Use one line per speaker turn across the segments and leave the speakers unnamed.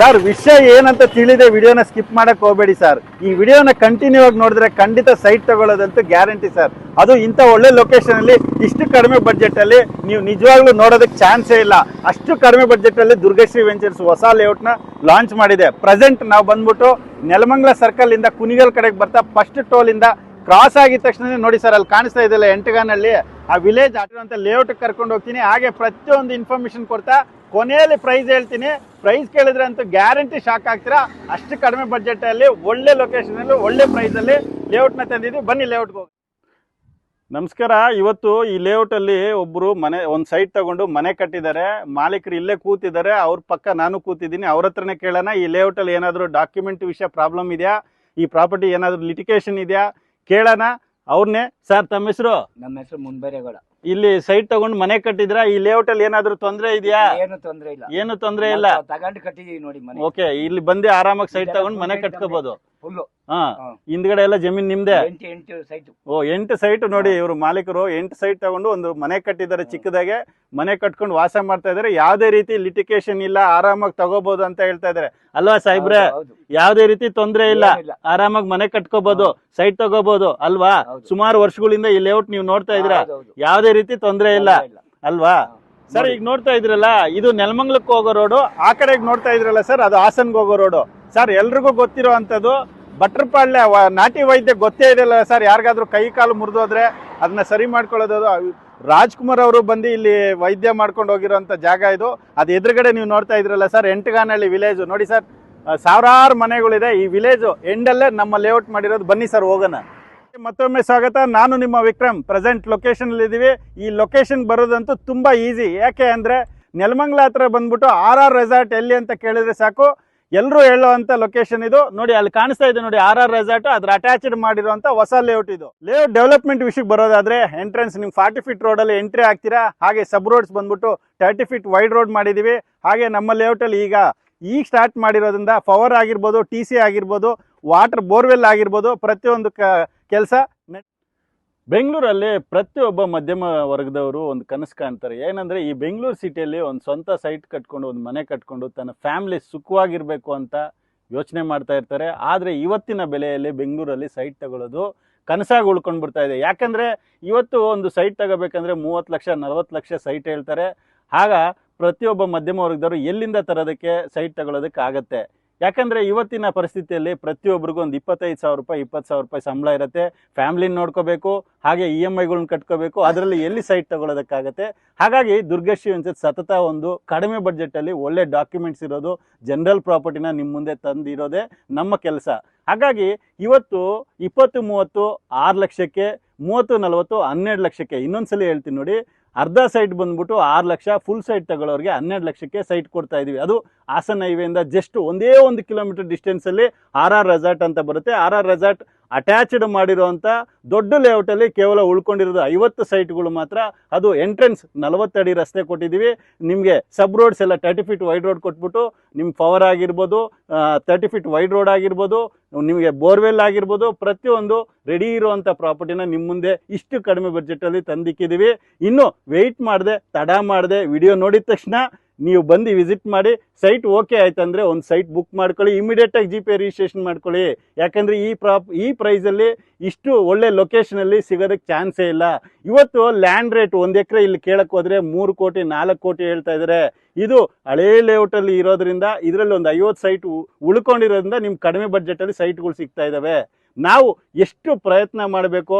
Sir, ವಿಷಯ ಏನಂತ ತಿಳಿದೆ, ವಿಡಿಯೋನ ಸ್ಕಿಪ್ ಮಾಡಕ್ ಹೋಗಬೇಡಿ ಸರ್. ಈ ವಿಡಿಯೋನ ಕಂಟಿನ್ಯೂ ಆಗಿ ನೋಡಿದ್ರೆ ಖಂಡಿತ ಸೈಟ್ ತಗೊಳ್ಳೋದಂತೂ ಗ್ಯಾರಂಟಿ ಸರ್. ಅದು ಇಂಥ ಒಳ್ಳೆ ಲೊಕೇಶನ್ ಅಲ್ಲಿ ಇಷ್ಟು ಕಡಿಮೆ ಬಡ್ಜೆಟ್ ಅಲ್ಲಿ ನೀವು ನಿಜವಾಗ್ಲೂ ನೋಡೋದಕ್ಕೆ ಚಾನ್ಸೇ ಇಲ್ಲ. ಅಷ್ಟು ಕಡಿಮೆ ಬಡ್ಜೆಟ್ ಅಲ್ಲಿ ದುರ್ಗಶ್ರೀ ವೆಂಚರ್ಸ್ ಹೊಸ ಲೇಔಟ್ನ ಲಾಂಚ್ ಮಾಡಿದೆ. ಪ್ರೆಸೆಂಟ್ ನಾವು ಬಂದ್ಬಿಟ್ಟು ನೆಲಮಂಗಲ ಸರ್ಕಲ್ ಇಂದ ಕುನಿಗಲ್ ಕಡೆಗೆ ಬರ್ತಾ ಫಸ್ಟ್ ಟೋಲ್ ಇಂದ ಕ್ರಾಸ್ ಆಗಿದ ತಕ್ಷಣ ನೋಡಿ ಸರ್, ಅಲ್ಲಿ ಕಾಣಿಸ್ತಾ ಇದೆಯಲ್ಲ ಎಂಟಗಾನಲ್ಲಿ ಆ ವಿಲೇಜ್ ಅಂತ ಲೇಔಟ್ ಕರ್ಕೊಂಡು ಹೋಗ್ತೀನಿ. ಹಾಗೆ ಪ್ರತಿಯೊಂದು ಇನ್ಫಾರ್ಮೇಶನ್ ಕೊಡ್ತಾ ಕೊನೆಯಲ್ಲಿ ಪ್ರೈಸ್ ಹೇಳ್ತೀನಿ. ಪ್ರೈಸ್ ಕೇಳಿದ್ರೆ ಅಂತೂ ಗ್ಯಾರಂಟಿ ಶಾಕ್ ಆಗ್ತೀರಾ? ಅಷ್ಟು ಕಡಿಮೆ ಬಜೆಟಲ್ಲಿ ಅಲ್ಲಿ ಒಳ್ಳೆ ಲೊಕೇಶನ್ ಅಲ್ಲಿ ಒಳ್ಳೆ ಪ್ರೈಸ್ ಅಲ್ಲಿ ಲೇಔಟ್ನ ತಂದಿದ್ವಿ ಬನ್ನಿ ಲೇಔಟ್ಗೆ ಹೋಗಿ ನಮಸ್ಕಾರ. ಇವತ್ತು ಈ ಲೇಔಟ್ ಅಲ್ಲಿ ಒಬ್ರು ಮನೆ ಒಂದು ಸೈಟ್ ತಗೊಂಡು ಮನೆ ಕಟ್ಟಿದ್ದಾರೆ. ಮಾಲೀಕರು ಇಲ್ಲೇ ಕೂತಿದ್ದಾರೆ. ಅವ್ರ ಪಕ್ಕ ನಾನು ಕೂತಿದ್ದೀನಿ. ಅವ್ರ ಹತ್ರನೇ ಕೇಳೋಣ. ಈ ಲೇಔಟ್ ಅಲ್ಲಿ ಏನಾದ್ರು ಡಾಕ್ಯುಮೆಂಟ್ ವಿಷಯ ಪ್ರಾಬ್ಲಮ್ ಇದೆಯಾ? ಈ ಪ್ರಾಪರ್ಟಿ ಏನಾದರೂ ಲಿಟಿಕೇಶನ್ ಇದೆಯಾ? ಕೇಳೋಣ. ಅವ್ರನ್ನೇ ಸರ್ ತಮ್ಮ ಹೆಸರು?
ನಮ್ಮ ಹೆಸರು ಮುಂಬೈರೇಗೌಡ.
ಇಲ್ಲಿ ಸೈಟ್ ತಗೊಂಡ್ ಮನೆ ಕಟ್ಟಿದ್ರ? ಈ ಲೇಔಟ್ ಅಲ್ಲಿ ಏನಾದ್ರು ತೊಂದ್ರೆ ಇದೆಯಾ?
ಏನು ತೊಂದ್ರೆ ಇಲ್ಲ.
ಏನು ತೊಂದ್ರೆ ಇಲ್ಲ?
ತಗೊಂಡು ಕಟ್ಟಿದೀವಿ ನೋಡಿ ಮನೆ.
ಓಕೆ ಇಲ್ಲಿ ಬಂದು ಆರಾಮಾಗಿ ಸೈಟ್ ತಗೊಂಡ್ ಮನೆ ಕಟ್ಕೋಬಹುದು
ಫುಲ್ಲು
ಹಾ. ಹಿಂದ್ಗಡೆ ಎಲ್ಲ ಜಮೀನ್ ನಿಮ್ದೆ?
ಎಂಟು ಎಂಟು ಸೈಟ್
ಓ ಎಂಟು ಸೈಟ್ ನೋಡಿ ಇವರು ಮಾಲೀಕರು. ಎಂಟು ಸೈಟ್ ತಗೊಂಡು ಒಂದು ಮನೆ ಕಟ್ಟಿದ್ದಾರೆ ಚಿಕ್ಕದಾಗೆ. ಮನೆ ಕಟ್ಕೊಂಡು ವಾಸ ಮಾಡ್ತಾ ಇದಾರೆ ಯಾವ್ದೇ ರೀತಿ ಲಿಟಿಕೇಶನ್ ಇಲ್ಲ. ಆರಾಮಾಗಿ ತಗೋಬಹುದು ಅಂತ ಹೇಳ್ತಾ ಇದಾರೆ ಅಲ್ವಾ ಸಾಹೇಬ್ರೆ? ಯಾವ್ದೇ ರೀತಿ ತೊಂದ್ರೆ ಇಲ್ಲ. ಆರಾಮಾಗಿ ಮನೆ ಕಟ್ಕೋಬಹುದು ಸೈಟ್ ತಗೋಬಹುದು ಅಲ್ವಾ. ಸುಮಾರು ವರ್ಷಗಳಿಂದ ಈ ಲೇಔಟ್ ನೀವು ನೋಡ್ತಾ ಇದ್ರ. ಯಾವ್ದೇ ರೀತಿ ತೊಂದ್ರೆ ಇಲ್ಲ. ಅಲ್ವಾ. ಸರ್ ಈಗ ನೋಡ್ತಾ ಇದ್ರಲ್ಲ ಇದು ನೆಲಮಂಗ್ಲಕ್ಕೆ ಹೋಗೋ ರೋಡು ಆ ಕಡೆಗೆ ನೋಡ್ತಾ ಇದ್ರಲ್ಲ ಸರ್ ಅದು ಹಾಸನ್ಗೆ ಹೋಗೋ ರೋಡು ಸರ್ ಎಲ್ರಿಗೂ ಗೊತ್ತಿರೋ ಅಂಥದ್ದು ನಾಟಿ ವೈದ್ಯ ಗೊತ್ತೇ ಇದೆಯಲ್ಲ ಸರ್ ಯಾರಿಗಾದ್ರೂ ಕೈ ಕಾಲು ಮುರಿದೋದ್ರೆ ಅದನ್ನ ಸರಿ ಮಾಡ್ಕೊಳ್ಳೋದು ರಾಜ್ಕುಮಾರ್ ಅವರು ಬಂದು ಇಲ್ಲಿ ವೈದ್ಯ ಮಾಡ್ಕೊಂಡು ಹೋಗಿರೋಂಥ ಜಾಗ ಇದು. ಅದು ಎದುರುಗಡೆ ನೀವು ನೋಡ್ತಾ ಇದ್ರಲ್ಲ ಸರ್ ಎಂಟಗಾನಹಳ್ಳಿ ವಿಲೇಜ್ ನೋಡಿ ಸರ್ ಸಾವಿರಾರು ಮನೆಗಳಿದೆ. ಈ ವಿಲೇಜು ಎಂಡಲ್ಲೇ ನಮ್ಮ ಲೇಔಟ್ ಮಾಡಿರೋದು. ಬನ್ನಿ ಸರ್ ಹೋಗೋಣ. ಮತ್ತೊಮ್ಮೆ ಸ್ವಾಗತ. ನಾನು ನಿಮ್ಮ ವಿಕ್ರಮ್. ಪ್ರೆಸೆಂಟ್ ಲೊಕೇಶನ್ ಇದ್ದೀವಿ ಈ ಲೊಕೇಶನ್ ಬರೋದಂತೂ ತುಂಬಾ ಈಸಿ ಯಾಕೆ ಅಂದ್ರೆ ನೆಲಮಂಗ್ಲ ಹತ್ರ ಬಂದ್ಬಿಟ್ಟು ಆರ್ ಆರ್ ರೆಸಾರ್ಟ್ ಎಲ್ಲಿ ಅಂತ ಕೇಳಿದ್ರೆ ಸಾಕು. ಎಲ್ಲರೂ ಹೇಳುವಂತ ಲೊಕೇಶನ್ ಇದು. ನೋಡಿ, ಅಲ್ಲಿ ಕಾಣಿಸ್ತಾ ಇದೆ ನೋಡಿ ಆರ್ ಆರ್ ರೆಸಾರ್ಟ್ ಅದ್ರ ಅಟ್ಯಾಚ್ಡ್ ಮಾಡಿರುವಂತ ಹೊಸ ಲೇಔಟ್ ಇದು. ಲೇಔಟ್ ಡೆವಲಪ್ಮೆಂಟ್ ವಿಷಯಕ್ಕೆ ಬರೋದಾದ್ರೆ ಎಂಟ್ರೆನ್ಸ್ ನಿಮ್ ಫಾರ್ಟಿ ಫೀಟ್ ರೋಡ್ ಅಲ್ಲಿ ಎಂಟ್ರಿ ಆಗ್ತೀರಾ? ಹಾಗೆ ಸಬ್ ರೋಡ್ಸ್ ಬಂದ್ಬಿಟ್ಟು ತರ್ಟಿ ಫೀಟ್ ವೈಡ್ ರೋಡ್ ಮಾಡಿದೀವಿ. ಹಾಗೆ ನಮ್ಮ ಲೇಔಟ್ ಅಲ್ಲಿ ಈಗ ಈಗ ಸ್ಟಾರ್ಟ್ ಮಾಡಿರೋದ್ರಿಂದ ಪವರ್ ಆಗಿರ್ಬೋದು ಟಿ ಸಿ ಆಗಿರ್ಬೋದು ವಾಟರ್ ಬೋರ್ವೆಲ್ ಆಗಿರ್ಬೋದು, ಪ್ರತಿಯೊಂದು ಕೆಲಸ. ಬೆಂಗಳೂರಲ್ಲಿ ಪ್ರತಿಯೊಬ್ಬ ಮಧ್ಯಮ ವರ್ಗದವರು ಒಂದು ಕನಸು ಕಾಣ್ತಾರೆ. ಏನಂದರೆ ಈ ಬೆಂಗಳೂರು ಸಿಟಿಯಲ್ಲಿ ಒಂದು ಸ್ವಂತ ಸೈಟ್ ಕಟ್ಕೊಂಡು, ಒಂದು ಮನೆ ಕಟ್ಕೊಂಡು, ತನ್ನ ಫ್ಯಾಮಿಲಿ ಸುಖವಾಗಿರಬೇಕು ಅಂತ ಯೋಚನೆ ಮಾಡ್ತಾ ಇರ್ತಾರೆ. ಆದರೆ ಇವತ್ತಿನ ಬೆಲೆಯಲ್ಲಿ ಬೆಂಗಳೂರಲ್ಲಿ ಸೈಟ್ ತಗೊಳ್ಳೋದು ಕನಸಾಗಿ ಉಳ್ಕೊಂಡು ಬಿಡ್ತಾ ಇದೆ. ಯಾಕಂದರೆ ಇವತ್ತು ಒಂದು ಸೈಟ್ ತಗೋಬೇಕಂದ್ರೆ ಮೂವತ್ತು ಲಕ್ಷ, ನಲವತ್ತು ಲಕ್ಷ ಸೈಟ್ ಹೇಳ್ತಾರೆ. ಆಗ ಪ್ರತಿಯೊಬ್ಬ ಮಧ್ಯಮ ವರ್ಗದವರು ಎಲ್ಲಿಂದ ತರೋದಕ್ಕೆ ಸೈಟ್ ತಗೊಳ್ಳೋದಕ್ಕೆ ಆಗತ್ತೆ ಯಾಕಂದ್ರೆ ಇವತ್ತಿನ ಪರಿಸ್ಥಿತಿಯಲ್ಲಿ ಪ್ರತಿಯೊಬ್ಬರಿಗೂ ಒಂದು ಇಪ್ಪತ್ತೈದು ಸಾವಿರ ರೂಪಾಯಿ, ಇಪ್ಪತ್ತು ಸಾವಿರ ರೂಪಾಯಿ ಸಂಬಳ ಇರುತ್ತೆ. ಫ್ಯಾಮಿಲಿನ ನೋಡ್ಕೋಬೇಕು, ಹಾಗೆ ಇ ಎಂ ಐಗಳನ್ನ ಕಟ್ಕೋಬೇಕು. ಅದರಲ್ಲಿ ಎಲ್ಲಿ ಸೈಟ್ ತಗೊಳ್ಳೋದಕ್ಕಾಗತ್ತೆ? ಹಾಗಾಗಿ ದುರ್ಗಶ್ರೀ ಅನ್ಸತ್ ಸತತ ಒಂದು ಕಡಿಮೆ ಬಡ್ಜೆಟಲ್ಲಿ ಒಳ್ಳೆ ಡಾಕ್ಯುಮೆಂಟ್ಸ್ ಇರೋದು ಜನರಲ್ ಪ್ರಾಪರ್ಟಿನ ನಿಮ್ಮ ಮುಂದೆ ತಂದಿರೋದೇ ನಮ್ಮ ಕೆಲಸ. ಹಾಗಾಗಿ ಇವತ್ತು ಇಪ್ಪತ್ತು, ಮೂವತ್ತು, ಆರು ಲಕ್ಷಕ್ಕೆ ಮೂವತ್ತು, ನಲವತ್ತು, ಹನ್ನೆರಡು ಲಕ್ಷಕ್ಕೆ. ಇನ್ನೊಂದ್ಸಲಿ ಹೇಳ್ತೀನಿ ನೋಡಿ, ಅರ್ಧ ಸೈಟ್ ಬಂದ್ಬಿಟ್ಟು ಆರು ಲಕ್ಷ ಫುಲ್ ಸೈಟ್ ತಗೊಳ್ಳೋರಿಗೆ ಹನ್ನೆರಡು ಲಕ್ಷಕ್ಕೆ ಸೈಟ್ ಕೊಡ್ತಾ ಇದೀವಿ. ಅದು ಹಾಸನ ಹೈವೇಯಿಂದ ಜಸ್ಟ್ ಒಂದೇ ಒಂದು ಕಿಲೋಮೀಟರ್ ಡಿಸ್ಟೆನ್ಸಲ್ಲಿ ಆರ್ ಆರ್ ರೆಸಾರ್ಟ್ ಅಂತ ಬರುತ್ತೆ. ಆರ್ ಆರ್ ರೆಸಾರ್ಟ್ ಅಟ್ಯಾಚ್ಡ್ ಮಾಡಿರುವಂಥ ದೊಡ್ಡ ಲೇಔಟಲ್ಲಿ ಕೇವಲ ಉಳ್ಕೊಂಡಿರೋದು ಐವತ್ತು ಸೈಟ್ಗಳು ಮಾತ್ರ. ಅದು ಎಂಟ್ರೆನ್ಸ್ ನಲವತ್ತಡಿ ರಸ್ತೆ ಕೊಟ್ಟಿದ್ದೀವಿ. ನಿಮಗೆ ಸಬ್ ರೋಡ್ಸ್ ಎಲ್ಲ ತರ್ಟಿ ಫೀಟ್ ವೈಡ್ ರೋಡ್ ಕೊಟ್ಬಿಟ್ಟು ನಿಮ್ಮ ಪವರ್ ಆಗಿರ್ಬೋದು ತರ್ಟಿ ಫೀಟ್ ವೈಡ್ ರೋಡ್ ಆಗಿರ್ಬೋದು, ನಿಮಗೆ ಬೋರ್ವೆಲ್ ಆಗಿರ್ಬೋದು, ಪ್ರತಿಯೊಂದು ರೆಡಿ ಇರುವಂಥ ಪ್ರಾಪರ್ಟಿನ ನಿಮ್ಮ ಮುಂದೆ ಇಷ್ಟು ಕಡಿಮೆ ಬಜೆಟಲ್ಲಿ ತಂದಿಕ್ಕಿದ್ದೀವಿ. ಇನ್ನು ವೆಯ್ಟ್ ಮಾಡದೆ, ತಡ ಮಾಡದೆ ವಿಡಿಯೋ ನೋಡಿದ ತಕ್ಷಣ ನೀವು ಬಂದು ವಿಸಿಟ್ ಮಾಡಿ ಸೈಟ್ ಓಕೆ ಆಯ್ತಂದ್ರೆ ಒಂದು ಸೈಟ್ ಬುಕ್ ಮಾಡ್ಕೊಳ್ಳಿ ಇಮಿಡಿಯೇಟಾಗಿ ಜಿ ಪೇ ರಿಜಿಸ್ಟ್ರೇಷನ್ ಮಾಡ್ಕೊಳ್ಳಿ. ಯಾಕಂದರೆ ಈ ಪ್ರಾಪ್ ಈ ಪ್ರೈಸಲ್ಲಿ ಇಷ್ಟು ಒಳ್ಳೆ ಲೊಕೇಶನಲ್ಲಿ ಸಿಗೋದಕ್ಕೆ ಚಾನ್ಸೇ ಇಲ್ಲ. ಇವತ್ತು ಲ್ಯಾಂಡ್ ರೇಟ್ ಒಂದು ಎಕರೆ ಇಲ್ಲಿ ಕೇಳಕ್ಕೆ ಹೋದರೆ ಮೂರು ಕೋಟಿ, ನಾಲ್ಕು ಕೋಟಿ ಹೇಳ್ತಾ ಇದ್ದಾರೆ ಇದು ಹಳೆ ಲೇಔಟಲ್ಲಿ ಇರೋದ್ರಿಂದ, ಇದರಲ್ಲಿ ಒಂದು ಐವತ್ತು ಸೈಟ್ ಉಳ್ಕೊಂಡಿರೋದ್ರಿಂದ ನಿಮ್ಮ ಕಡಿಮೆ ಬಡ್ಜೆಟಲ್ಲಿ ಸೈಟ್ಗಳು ಸಿಗ್ತಾ ಇದ್ದಾವೆ ನಾವು ಎಷ್ಟು ಪ್ರಯತ್ನ ಮಾಡಬೇಕು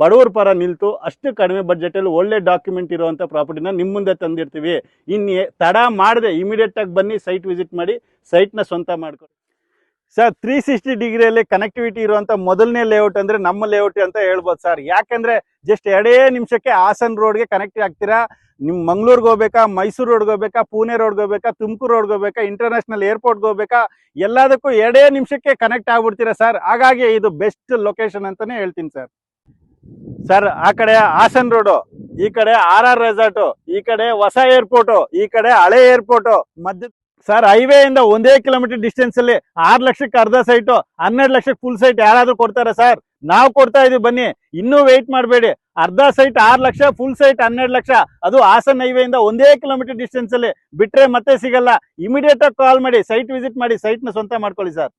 ಬಡವರ ಪರ ನಿಲ್ತು, ಅಷ್ಟು ಕಡಿಮೆ ಬಜೆಟಲ್ಲಿ ಒಳ್ಳೆ ಡಾಕ್ಯುಮೆಂಟ್ ಇರುವಂಥ ಪ್ರಾಪರ್ಟಿನ ನಿಮ್ಮ ಮುಂದೆ ತಂದಿರ್ತೀವಿ. ಇನ್ನು ತಡ ಮಾಡದೆ ಇಮಿಡಿಯೇಟಾಗಿ ಬನ್ನಿ ಸೈಟ್ ವಿಸಿಟ್ ಮಾಡಿ ಸೈಟ್ನ ಸ್ವಂತ ಮಾಡ್ಕೊಳ್ಳಿ ಸರ್ ತ್ರೀ ಸಿಕ್ಸ್ಟಿ ಡಿಗ್ರಿಯಲ್ಲಿ ಕನೆಕ್ಟಿವಿಟಿ ಇರುವಂಥ ಮೊದಲನೇ ಲೇಔಟ್ ಅಂದರೆ ನಮ್ಮ ಲೇಔಟ್ ಅಂತ ಹೇಳ್ಬೋದು ಸರ್. ಯಾಕೆಂದರೆ ಜಸ್ಟ್ ಎರಡೇ ನಿಮಿಷಕ್ಕೆ ಹಾಸನ್ ರೋಡ್ಗೆ ಕನೆಕ್ಟ್ ಆಗ್ತೀರಾ? ನಿಮ್ಮ ಮಂಗ್ಳೂರ್ಗೆ ಹೋಗ್ಬೇಕಾ, ಮೈಸೂರು ರೋಡ್ಗೆ ಹೋಗ್ಬೇಕಾ, ಪುಣೆ ರೋಡ್ಗೆ ಹೋಗ್ಬೇಕಾ, ತುಮಕೂರು ರೋಡ್ಗೆ ಹೋಗ್ಬೇಕಾ ಇಂಟರ್ನ್ಯಾಷನಲ್ ಏರ್ಪೋರ್ಟ್ಗೆ ಹೋಗ್ಬೇಕಾ, ಎಲ್ಲದಕ್ಕೂ ಎರಡೇ ನಿಮಿಷಕ್ಕೆ ಕನೆಕ್ಟ್ ಆಗ್ಬಿಡ್ತೀರಾ ಸರ್? ಹಾಗಾಗಿ ಇದು ಬೆಸ್ಟ್ ಲೊಕೇಶನ್ ಅಂತಲೇ ಹೇಳ್ತೀನಿ ಸರ್. ಸರ್ ಆ ಕಡೆ ಹಾಸನ್ ರೋಡು ಈ ಕಡೆ ಆರ್ ಆರ್ ರೆಸಾರ್ಟು ಈ ಕಡೆ ಹೊಸ ಏರ್ಪೋರ್ಟು ಈ ಕಡೆ ಹಳೆ ಏರ್ಪೋರ್ಟು ಮಧ್ಯ ಸರ್ ಹೈವೇ ಇಂದ ಒಂದೇ ಕಿಲೋಮೀಟರ್ ಡಿಸ್ಟೆನ್ಸ್ ಅಲ್ಲಿ ಆರ್ ಲಕ್ಷಕ್ಕೆ ಅರ್ಧ ಸೈಟು ಹನ್ನೆರಡು ಲಕ್ಷಕ್ಕೆ ಫುಲ್ ಸೈಟ್ ಯಾರಾದ್ರೂ ಕೊಡ್ತಾರೆ ಸರ್? ನಾವು ಕೊಡ್ತಾ ಇದೀವಿ ಬನ್ನಿ. ಇನ್ನೂ ವೆಯ್ಟ್ ಮಾಡಬೇಡಿ. ಅರ್ಧ ಸೈಟ್ ಆರು ಲಕ್ಷ ಫುಲ್ ಸೈಟ್ ಹನ್ನೆರಡು ಲಕ್ಷ. ಅದು ಹಾಸನ್ ಹೈವೇ ಇಂದ ಒಂದೇ ಕಿಲೋಮೀಟರ್ ಡಿಸ್ಟೆನ್ಸ್ ಅಲ್ಲಿ ಬಿಟ್ರೆ ಮತ್ತೆ ಸಿಗಲ್ಲ. ಇಮಿಡಿಯೇಟ್ ಆಗಿ ಕಾಲ್ ಮಾಡಿ ಸೈಟ್ ವಿಸಿಟ್ ಮಾಡಿ ಸೈಟ್ನ ಸ್ವಂತ ಮಾಡ್ಕೊಳ್ಳಿ ಸರ್.